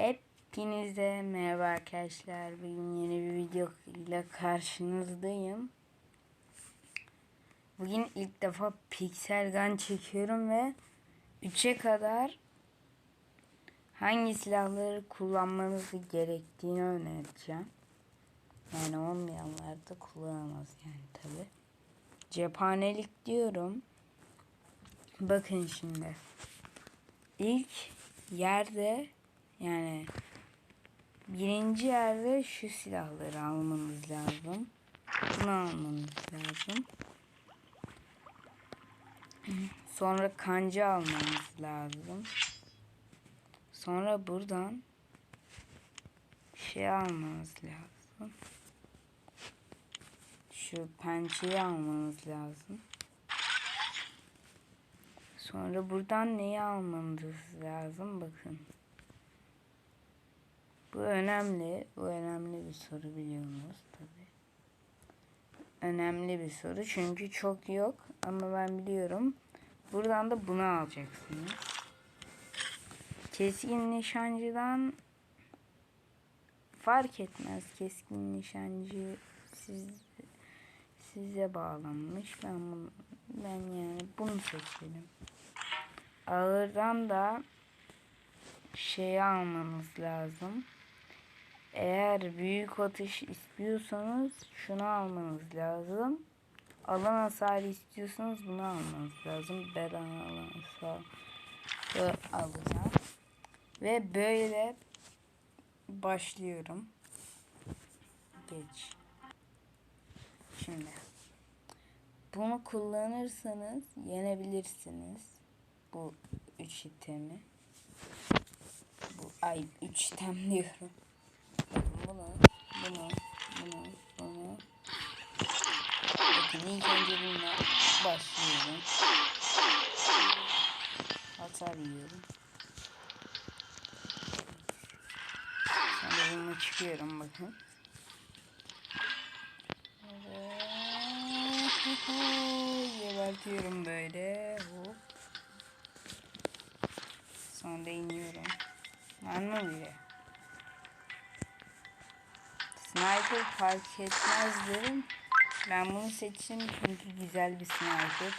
Hepinize merhaba arkadaşlar. Bugün yeni bir video ile karşınızdayım. Bugün ilk defa Pixel Gun çekiyorum ve 3'e kadar hangi silahları kullanmanız gerektiğini önereceğim. Yani olmayanlar da kullanamaz yani tabi. Cephanelik diyorum. Bakın şimdi. İlk yerde yani birinci yerde şu silahları almanız lazım. Bunu almanız lazım. Sonra kanca almanız lazım. Sonra buradan şey almanız lazım. Şu pençeyi almanız lazım. Sonra buradan neyi almanız lazım bakın. Bu önemli. Bu önemli bir soru biliyorsunuz tabi. Önemli bir soru çünkü çok yok ama ben biliyorum. Buradan da bunu alacaksınız. Keskin nişancıdan fark etmez. Keskin nişancı siz size bağlanmış. Ben bunu, ben yani bunu seçelim. Ağırdan da şey almanız lazım. Eğer büyük atış istiyorsanız şunu almanız lazım. Alan hasarı istiyorsanız bunu almanız lazım. Ben alan hasarı alacağım. Ve böyle başlıyorum. Geç. Şimdi bunu kullanırsanız yenebilirsiniz. Bu üç itemi. Ay üç item diyorum. Bunu, bunu, bunu, bunu. Bakın ilk önce bununla başlıyorum. Hasar yiyorum. Sonra bununla çıkıyorum bakın. Gebertiyorum böyle. Hop. Sonra iniyorum. Bile? Sniper fark etmez derim. Ben bunu seçtim çünkü güzel bir sniper.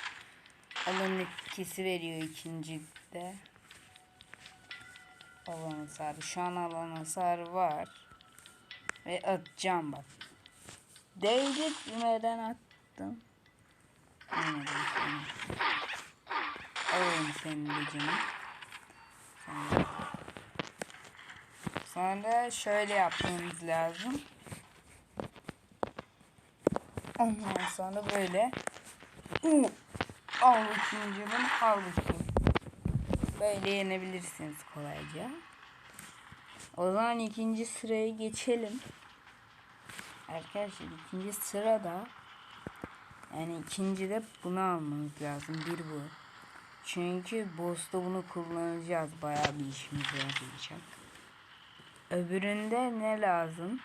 Alan etkisi veriyor ikincide. Alan hasarı. Şu an alan hasarı var. Ve atacağım bak. Değdirtmeden attım. Anladım senin de. Sonra, sonra şöyle yapmamız lazım. Ondan sonra böyle. Al bakayım canım. Al bakayım. Böyle yenebilirsiniz kolayca. O zaman ikinci sıraya geçelim. Arkadaşlar ikinci sırada yani ikincide bunu almanız lazım. Bir bu. Çünkü boss'ta bunu kullanacağız. Bayağı bir işimize yarayacak. Öbüründe ne lazım?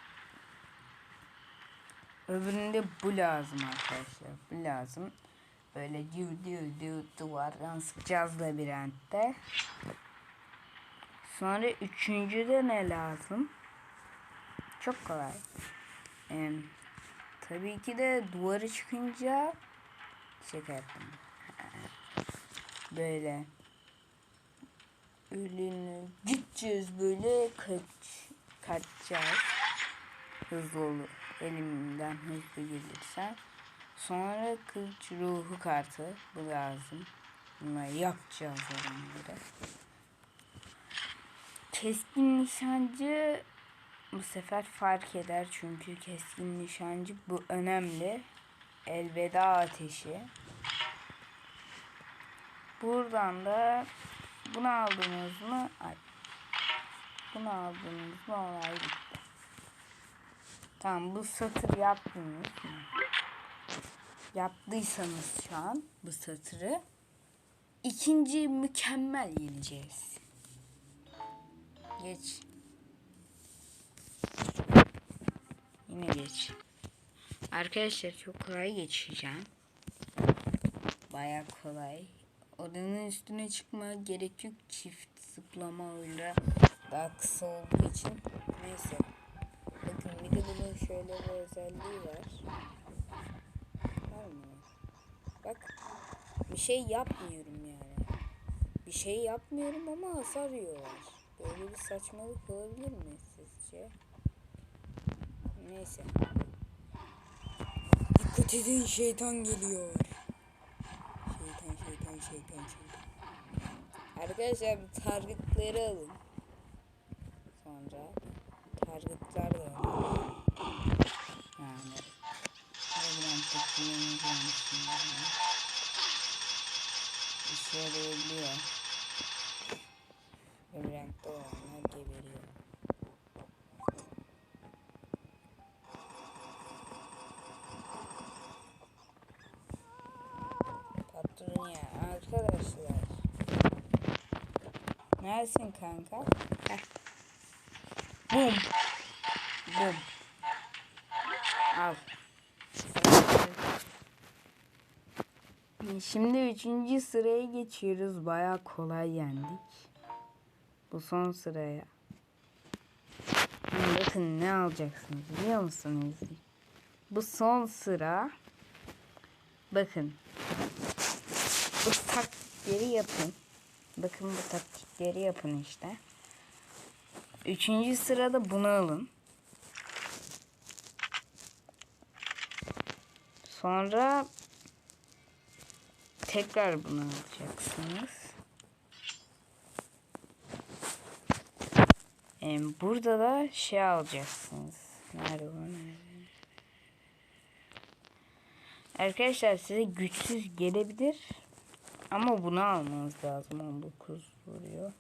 Öbüründe bu lazım arkadaşlar. Bu lazım. Böyle diu diu diu duvardan sıkacağız labirentte. Sonra üçüncüde ne lazım? Çok kolay. Ee, tabii ki de duvarı çıkınca şaka yaptım. Böyle ölünü gideceğiz böyle kaç kaçacağız. Hızlı olur. Elimden hızlı gelirse. Sonra kılıç ruhu kartı. Bu lazım. Bunları yapacağız onları. Keskin nişancı bu sefer fark eder çünkü keskin nişancı bu önemli. Elveda ateşi. Buradan da bunu aldınız mı? Ay. Bunu aldınız mı? Olay bitti. Tamam bu satır yaptınız mı? Yaptıysanız şu an bu satırı ikinci mükemmel yeneceğiz. Geç. Yine geç. Arkadaşlar çok kolay geçeceğim. Baya kolay. Odanın üstüne çıkma gerek yok. Çift zıplama öyle Daha kısa olduğu için neyse. Bakın bir de bunun şöyle bir özelliği var. Bak bir şey yapmıyorum yani. Bir şey yapmıyorum ama hasar yiyorlar. Böyle bir saçmalık olabilir mi sizce? Neyse. Dikkat edin şeytan geliyor. Şeytan şeytan şeytan şeytan. Arkadaşlar targetleri alın. Sonra targetlar da alın. Yani. Labirent kullanacağım şimdi. İşe yarayabiliyor. Labirentte olanlar geberiyor. Patron ya arkadaşlar. Neresin kanka? Heh. Bum. Bum. Al. Şimdi üçüncü sıraya geçiyoruz. Baya kolay yendik. Bu son sıraya. Bakın ne alacaksınız biliyor musunuz? Bu son sıra. Bakın. Bu taktikleri yapın. Bakın bu taktikleri yapın işte. Üçüncü sırada bunu alın. Sonra tekrar bunu alacaksınız. Ee, burada da şey alacaksınız. Nerede bu? Nerede? Arkadaşlar size güçsüz gelebilir. Ama bunu almanız lazım. 19 vuruyor.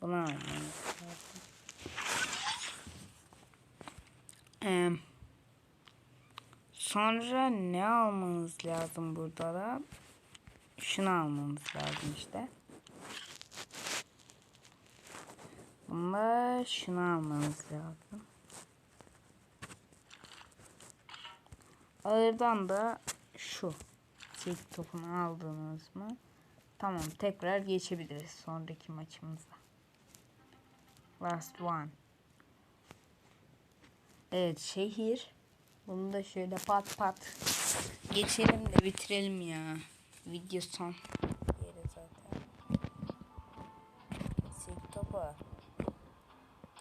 Bunu almanız lazım. Ee, sonra ne almanız lazım burada da? Şunu almanız lazım işte. Bunda şunu almanız lazım. Ağırdan da şu. Silk topunu aldınız mı? Tamam tekrar geçebiliriz sonraki maçımıza. Last one. Evet şehir. Bunu da şöyle pat pat geçelim de bitirelim ya. Video son. Yeri zaten. Silk topu.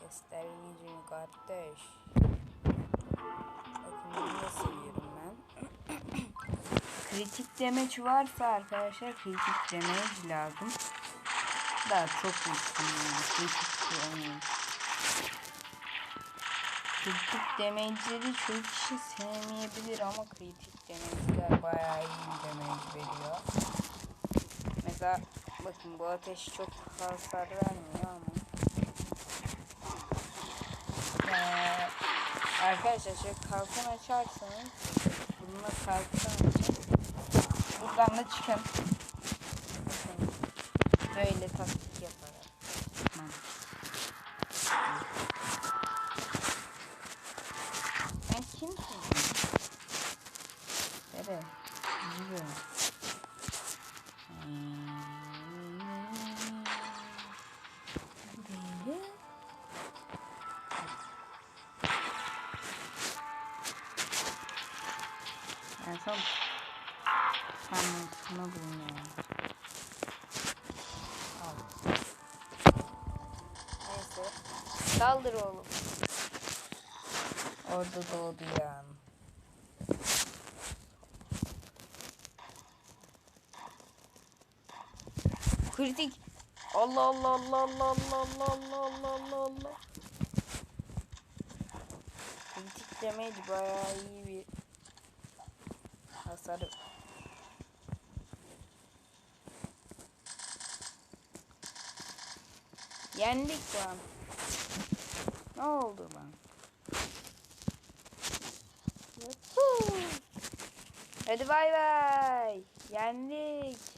Göster kardeş. Bakın ben. Kritik damage varsa arkadaşlar kritik damage lazım. Daha çok güçlü yani. Kritik damage. Kritik damage'leri çoğu kişi sevmeyebilir ama kritik damage'ler bayağı iyi damage veriyor. Mesela bakın bu ateş çok hasar vermiyor ama. Ee, arkadaşlar şöyle kalkan açarsanız bununla kalkan açın. Buradan da çıkın. Böyle taktik yaparım. Ben kimsin? Bebe. Yürü. Ben sana son Anlatma bunu ya. Al. Neyse. Saldır oğlum. Orada doğdu ya. Kritik. Allah Allah Allah Allah Allah Allah Allah Allah Allah Allah. Kritik demeydi bayağı iyi bir hasar Yendik lan. Ne oldu lan? Hadi bay bay. Yendik.